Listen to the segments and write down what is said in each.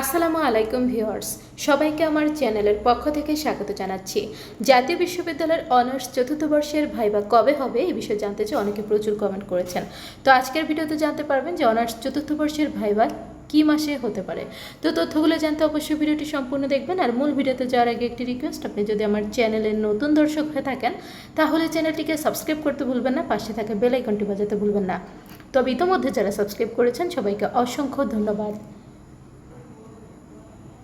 আসসালামু আলাইকুম ভিউয়ার্স, সবাইকে আমার চ্যানেলের পক্ষ থেকে স্বাগত জানাচ্ছি। জাতীয় বিশ্ববিদ্যালয়ের অনার্স চতুর্থ বর্ষের ভাইবা কবে হবে এই বিষয়ে জানতে চাই, অনেকে প্রচুর কমেন্ট করেছেন। তো আজকের ভিডিওতে জানতে পারবেন যে অনার্স চতুর্থ বর্ষের ভাইবা কী মাসে হতে পারে। তো তথ্যগুলো জানতে অবশ্যই ভিডিওটি সম্পূর্ণ দেখবেন আর মূল ভিডিওতে যাওয়ার আগে একটি রিকোয়েস্ট আপনি যদি আমার চ্যানেলের নতুন দর্শক হয়ে থাকেন, তাহলে চ্যানেলটিকে সাবস্ক্রাইব করতে ভুলবেন না, পাশে থাকা বেল আইকনটি বাজাতে ভুলবেন না। তবে ইতোমধ্যে যারা সাবস্ক্রাইব করেছেন, সবাইকে অসংখ্য ধন্যবাদ।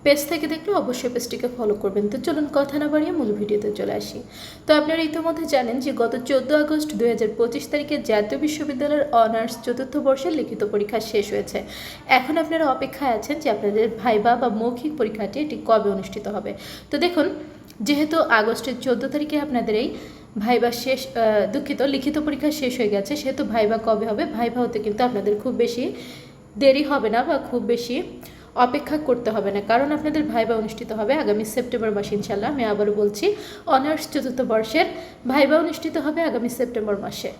পেজ থেকে দেখলে অবশ্যই পেজটিকে ফলো করবেন। তো চলুন কথা না বাড়িয়ে মূল ভিডিওতে চলে আসি। তো আপনারা ইতিমধ্যে জানেন যে গত চোদ্দ আগস্ট দু হাজার পঁচিশ তারিখে জাতীয় বিশ্ববিদ্যালয়ের অনার্স চতুর্থ বর্ষের লিখিত পরীক্ষা শেষ হয়েছে। এখন আপনারা অপেক্ষায় আছেন যে আপনাদের ভাইবা বা মৌখিক পরীক্ষাটি এটি কবে অনুষ্ঠিত হবে। তো দেখুন, যেহেতু আগস্টের চোদ্দ তারিখে আপনাদের এই ভাইবা শেষ দুঃখিত, লিখিত পরীক্ষা শেষ হয়ে গেছে, সেহেতু ভাইবা কবে হবে? ভাইবা হতে কিন্তু আপনাদের খুব বেশি দেরি হবে না বা খুব বেশি অপেক্ষা করতে হবে না। কারণ আপনাদের ভাইবা অনুষ্ঠিত হবে আগামী সেপ্টেম্বর মাসে ইনশাল্লাহ আমি আবারও বলছি, অনার্স চতুর্থ বর্ষের ভাইবা অনুষ্ঠিত হবে আগামী সেপ্টেম্বর মাসে।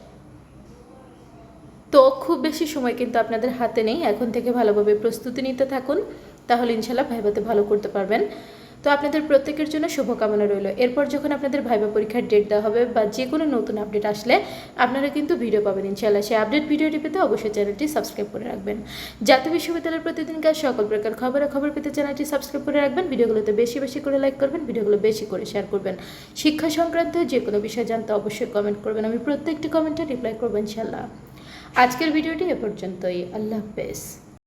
তো খুব বেশি সময় কিন্তু আপনাদের হাতে নেই। এখন থেকে ভালোভাবে প্রস্তুতি নিতে থাকুন। তাহলে ইনশাল্লাহ ভাইবাতে ভালো করতে পারবেন। তো আপনাদের প্রত্যেকের জন্য শুভকামনা রইল। এরপর যখন আপনাদের ভাইবা পরীক্ষার ডেট দেওয়া হবে বা যে কোনো নতুন আপডেট আসলে, আপনারা কিন্তু ভিডিও পাবেন ইনশাল্লাহ সেই আপডেট ভিডিওটি পেতে অবশ্যই চ্যানেলটি সাবস্ক্রাইব করে রাখবেন। জাতীয় বিশ্ববিদ্যালয়ের প্রতিদিনকার সকল প্রকার খবরে খবর পেতে চ্যানেলটি সাবস্ক্রাইব করে রাখবেন। ভিডিওগুলোতে বেশি বেশি করে লাইক করবেন, ভিডিওগুলো বেশি করে শেয়ার করবেন। শিক্ষা সংক্রান্ত যে কোনো বিষয় জানতে অবশ্যই কমেন্ট করবেন। আমি প্রত্যেকটি কমেন্টে রিপ্লাই করব ইনশাল্লাহ আজকের ভিডিওটি এ পর্যন্তই। আল্লাহ হাফেজ।